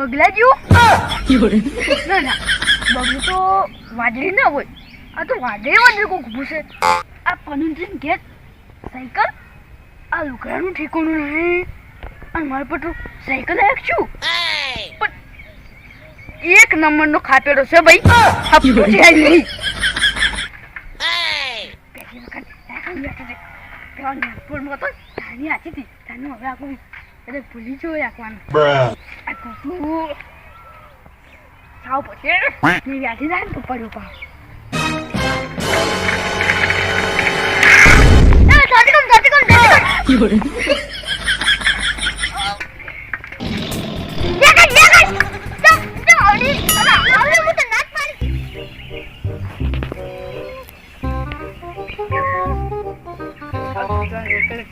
બગલા જેવું ના ના. બગલું તો વાદળી ના હોય. આ તો વાદળી વાદળી કોક ઊભું છે. આ પનંતીન ઘેર સાયકલ આ લુકડાનું ઠેકોનું નહીં. અને મારા પર સાયકલ લાયક છું પણ એક નંબરનો ખાપેડો છે ભાઈ. આ પૂછ્યા જ નહીં પહેલી વખત સાયકલ બેઠો છે. પેલા નાગપુરમાં હતો. હતી હવે આખું એટલે ભૂલી જોઈ રાખવાનું કૂકુ સાવ પછી ને વ્યાધી જાય ને તો પડ્યો પા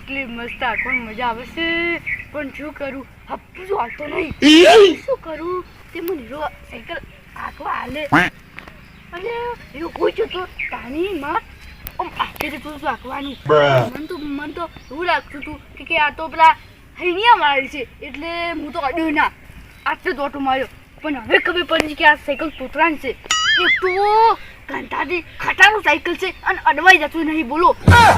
કેટલી મસ્ત આખો મજા આવે છે પણ શું કરું હપ્પુ હાલતો નહીં. શું કરું? તે મને હીરો સાયકલ આખો હાલે. અને એવું કોઈ જતો પાણીમાં. માં આમ આખે જતું હતું આખવાનું. મને તો મને તો એવું લાગતું હતું કે કે આ તો પેલા હૈનિયા મારી છે. એટલે હું તો અડ્યો ના. આટલે દોટો માર્યો. પણ હવે ખબર પડી કે આ સાયકલ તોતરાની છે. એક તો ઘંટાથી ખટાનું સાયકલ છે અને અડવાઈ જતું નહીં બોલો આ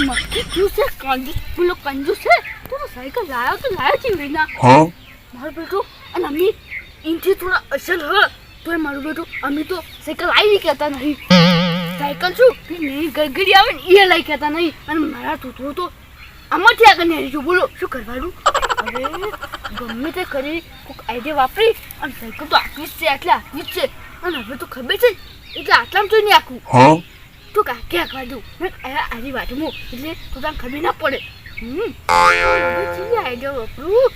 મસ્તી છે કંજૂસ બોલો કંજૂસ છે તો સાયકલ લાયો તો લાયો છે વિના? મારો બેટો અને અમે ઇનથી થોડા અસલ હ તો મારું બેટો અમે તો સાયકલ આવી કહેતા નહીં સાયકલ શું કે નહીં ગરગડી આવે ને એ લઈ કહેતા નહીં અને મારા તૂતરો તો આમાંથી આગળ નહીં જો બોલો શું કરવાનું અરે ગમે તે કરી કોઈક આઈડિયા વાપરી અને સાયકલ તો આખી જ છે એટલે આપી જ છે અને હવે તો ખબર છે એટલે આટલામાં જોઈને આખું. હા? તો કાકે આખવા દઉં આરી વાતમાં. એટલે તો તને ખબર ના પડે. હમ આઈડિયા વાપરું.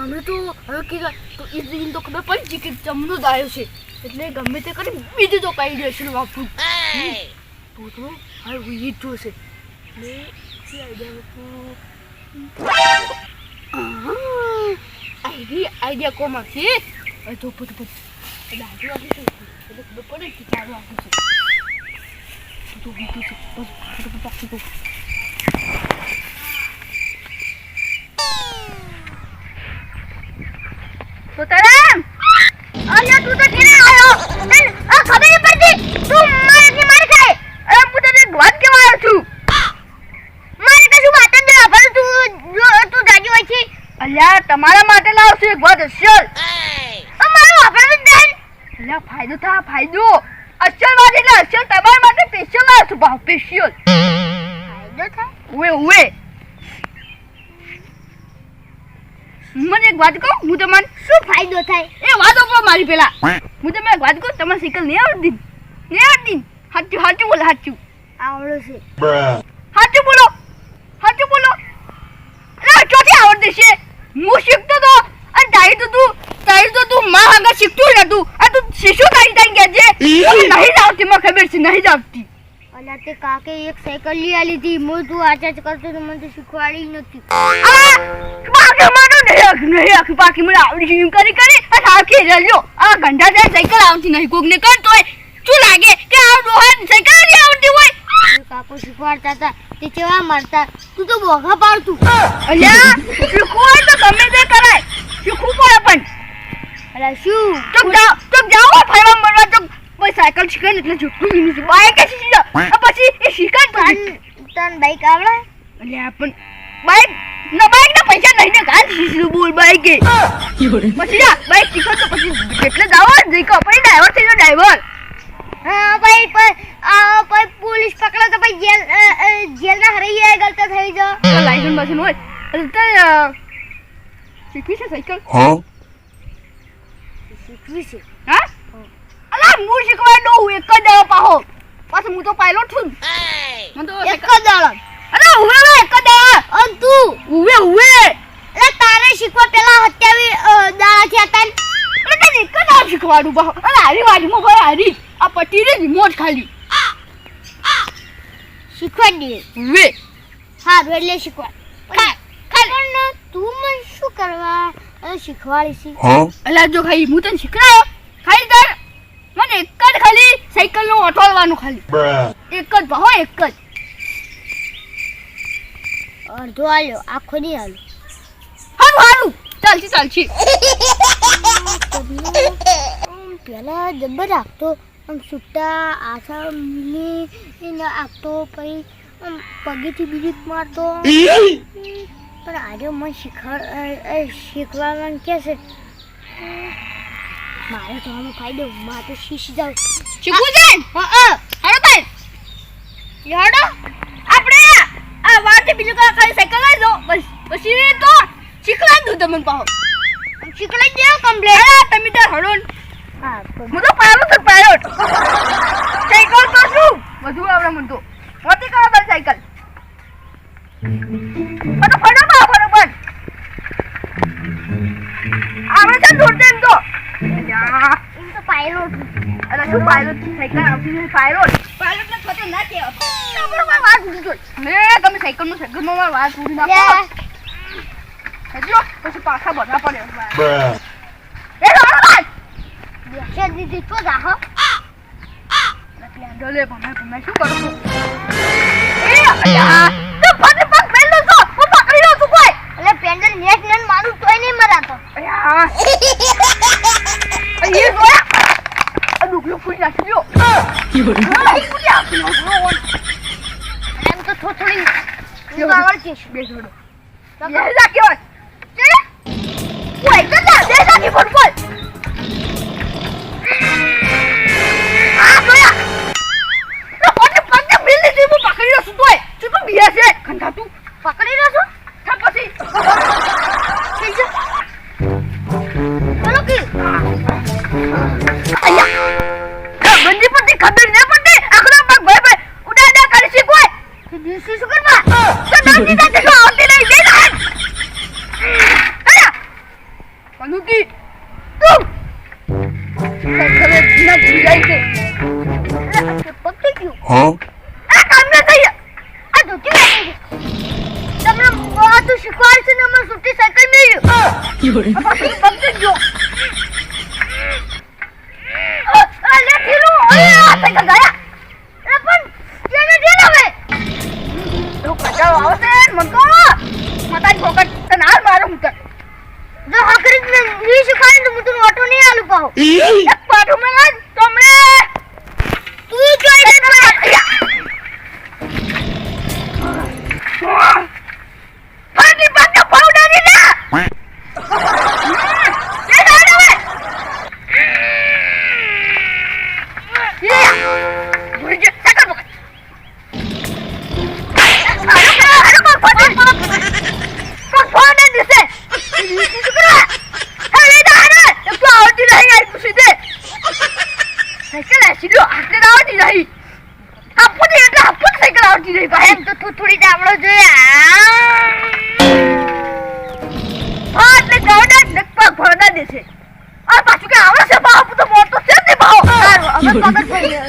અમે તો હવે કે તો એ દિન તો ખબર પડી કે જમનો દાયો છે. એટલે ગમે તે કરી બીજું તો કઈ ને વાપરું. તો તો હવે હું ઈ જ જોશે. એટલે કેવી આઈડિયા વાપરું. આઈડિયા આઈડિયા કોમાં છે? તો પૂછ છે તો તું આ ખબર પડતી? તું મારાથી માર ખાય. અરે, હું તને વાત કેવા છું. મારે કશું વાત જ ના તું તું જાજી હોય છે. અલ્યા, તમારા માટે લાવશું એક વાત અસલ અમારો વાપરવું જ નહીં અલ્યા ફાયદો થા ફાયદો અસલ વાત એટલે અસલ તમારા માટે સ્પેશિયલ લાવશું ભાવ સ્પેશિયલ ફાયદો થાય ઉવે ઉવે મને એક વાત કહું હું તમને શું ફાયદો થાય એ વાત આપો મારી પેલા હું તમને એક વાત કહું તમારે સાયકલ નહીં આવડતી નહીં આવડતી સાચું સાચું બોલો સાચું આવડે છે. સાચું બોલો સાચું બોલો અરે ચોથી આવડતી છે હું શીખતો તો અને તારી તો તું તારી તો તું માં આગળ શીખતું જ નતું આ તું શીશો તારી તારી કે છે? નહીં આવતી મને ખબર છે નહીં આવતી અલ્યા તે કાકે એક સાયકલ લઈ આલી હતી. મો તું આચાચ કરતો તો મને શીખવાડી નથી બાકી મને નહીં આખી નહીં આખ બાકી મને આવડી છે એમ કરી કરી આ સાખી રહ્યો આ ઘંટા જાય સાયકલ આવતી નહીં કોકને કરતો હોય. શું લાગે કે આ રોહન સાયકલ નહીં આવતી હોય? કાકો શીખવાડતા હતા તે કેવા મારતા? તું તો બોઘા પાડતું. અલ્યા શીખવું હોય તો ગમે તે કરાય. શીખવું પડે પણ. અલ્યા શું? તો જાઓ તો જાઓ ફરવા મળવા તો કોઈ સાયકલ શીખે ને એટલે જુઠ્ઠું ઈનું છે. બાઈક શીખી જાઓ. આ પછી એ શીખે તો તન બાઈક આવડે? એટલે આપણ બાઈક ના બાઈક ના પૈસા નહીં ને કાલ શીખલું બોલ બાઈક કે પછી જા બાઈક શીખો તો પછી એટલે જાઓ કહો પછી ડ્રાઈવર થઈ જાઓ ડ્રાઈવર હા ભાઈ પણ પોલીસ પકડો તો ભાઈ જેલ જેલ ના હરાઈ જાય ગલત થઈ જા લાયસન્સ બાયસન્સ હોય. શીખવી છે સાયકલ? Huh? શીખવી છે. હા? અલા હું શીખવાડો હું એક જ દાડો પાહો. પાછો હું તો પાયલોટ છું મને તો એક જ દાડો. અરે ઉવે ઉવે એક જ દાડા. અન તું? ઉવે ઉવે. એટલે તારે શીખવા પેલા હત્યાવી દાડા થયા તા અરે તને એક જ દાડો શીખવાડું પાહો. અરે હારી વાડીમાં ભાઈ હારી. આ પટી રે રિમોટ ખાલી. શીખવાડી દે ઉવે. હા એટલે શીખવાડ પણ તું મને શું કરવા? શીખવાડી છે. અલા જો ખાલી હું તને શીખડાયો? ખાલી તાર. મને એક જ ખાલી સાયકલનું ઓટોળવાનું ખાલી એક જ ભાવ એક જ. અડધો આલ્યો આખો નહીં આલ્યો. હારું હારું. ચાલશે ચાલશે. પેલા જબર રાખતો આમ છૂટા આશા આપતો પછી આમ પગેથી બીજી મારતો. પણ આજે મને શીખવા અ, કે છે? મારે તો આનો ફાયદો મારે તો શીખી જાવ શીખવું છે? હા ભાઈ. યાડો આપણે આ વાતે બીજું કોઈ ખાલી સાયકલ લઈ દો. બસ પછી તો શીખવાડી દઉં તમને પાહો શીખલાઈ દેવો કમ્પ્લેટ હા તમે તો હળો હા તો પાયલોટ જ પાયલોટ સાયકલ તો શું બધું આવડે મને તો. મોટી તારી સાયકલ પછી પાછા બધા પડે. એ દીધી તો જાહો પ્લેન્ડો લે ભમે ભમે. શું કરું? છું એ અલ્યા. એમ તો થોડી થોડી આવડતી છું. બે જોડો જા કેવો તમને આ તો શીખવાડ છે ને. અમે સુટી સાયકલ મેળ્યું પગ ગયો.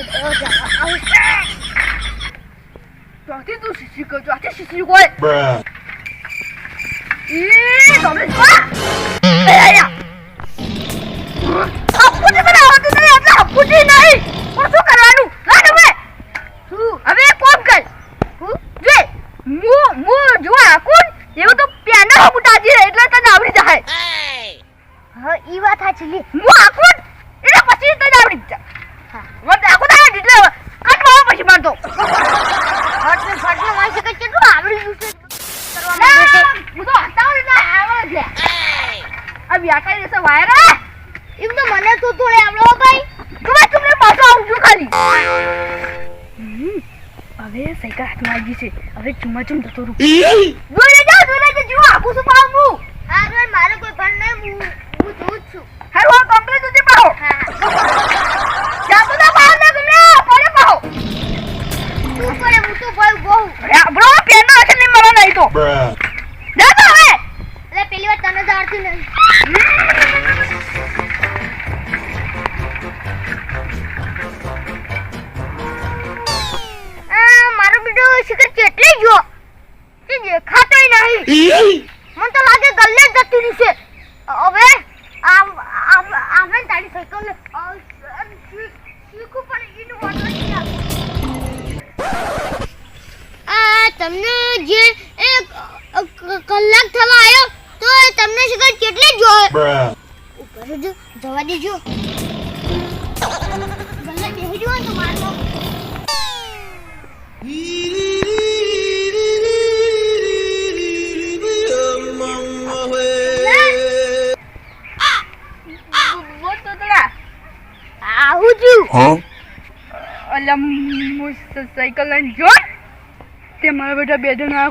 પકડ પડી ત્યાંથી તું શીશી કર ત્યાંથી શીશી કોઈ Bruh. ઈ તમે જો એ આયા આપુજી મને આવતું નહીં એટલે આપુજી નહીં પણ શું કરવાનું ના તમે હવે કોમ કર જે મુ મુ જો આકુન તો પેના બુટાજી એટલે તને આવડી જાય હા વાત સાચી હું આખું એટલે પછી તને આવડી જ હા. મને આખું થાય ને એટલે કટવા પછી મારતો ફટને ફટને મારી શકે કેટલું આવડી ગયું છે કરવા ના, માંગે છે હું તો હટાવું એટલે આવડે છે આ વ્યાકરણ જશે વાયરા એમ તો મને તો થોડે આવડો ભાઈ તમે તમને પાછો આવજો ખાલી સાયકલ હાથમાં આવી છે. હવે ચુમા ચુમ જતો રહું. જોઈ લેજો જોઈ લેજો જીવો આપું છું પાવું હા? ભાઈ મારો કોઈ પણ નહીં હું હું જોઉં જ છું. હારું આ કમ્પ્લીટ સુધી પાવ હા. જાતો ના પાહો ને તમને પડે. પાહો તું કરે હું તો ભાઈ બહુ બ્રો પેનો હશે ને મને નહીં તો. હવે. એટલે પેલી વાર તને જ નહીં. શિખર કેટલે ગયો તે દેખાતોય નહીં મને તો લાગે ગલ્લે જ જતી રહી છે. હવે આમ આમ તારી સાયકલ શીખું પણ એનું વાંધો નહીં આ તમને જે એક કલાક થવા આવ્યો તો તમને શિકાર કેટલી Bruh. ઉપર જો જવા દેજો. ગલ્લે બેહી જુઓ તો મારનો છું અલા હું સાયકલ લઈને જો. તે મારા બેટા બે જણા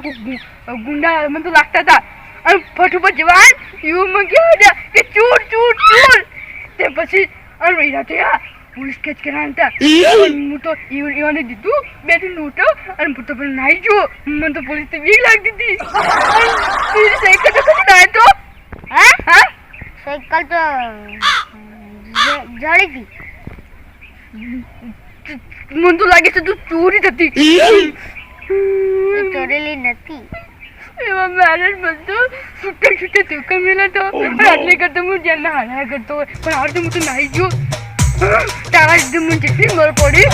ગુંડા મને તો લાગતા હતા. અને જવાન કે ચૂર ચૂર ચૂર. તે પછી અને રહ્યા થયા પોલીસ કેચ કરાવતા હતા. હું તો ઈવન દીધું. બે નોટો. અને હું તો નાઈ ગયો. મને તો પોલીસ બીક લાગતી હતી. સાયકલ તો તો? હા? હા? સાયકલ તો જ- હતી. મને તો લાગે છે તું ચોરી થતી. એ ચોરેલી નથી. એવા મેરેજ બધું છૂટે છૂટે ધોકા મેલા તો. આટલે કરતો હું જ્યાં નાહ્યા કરતો હોય. પણ આ તો હું તો નાહી ગયો. તારા લીધે મને જેટલી મર પડી?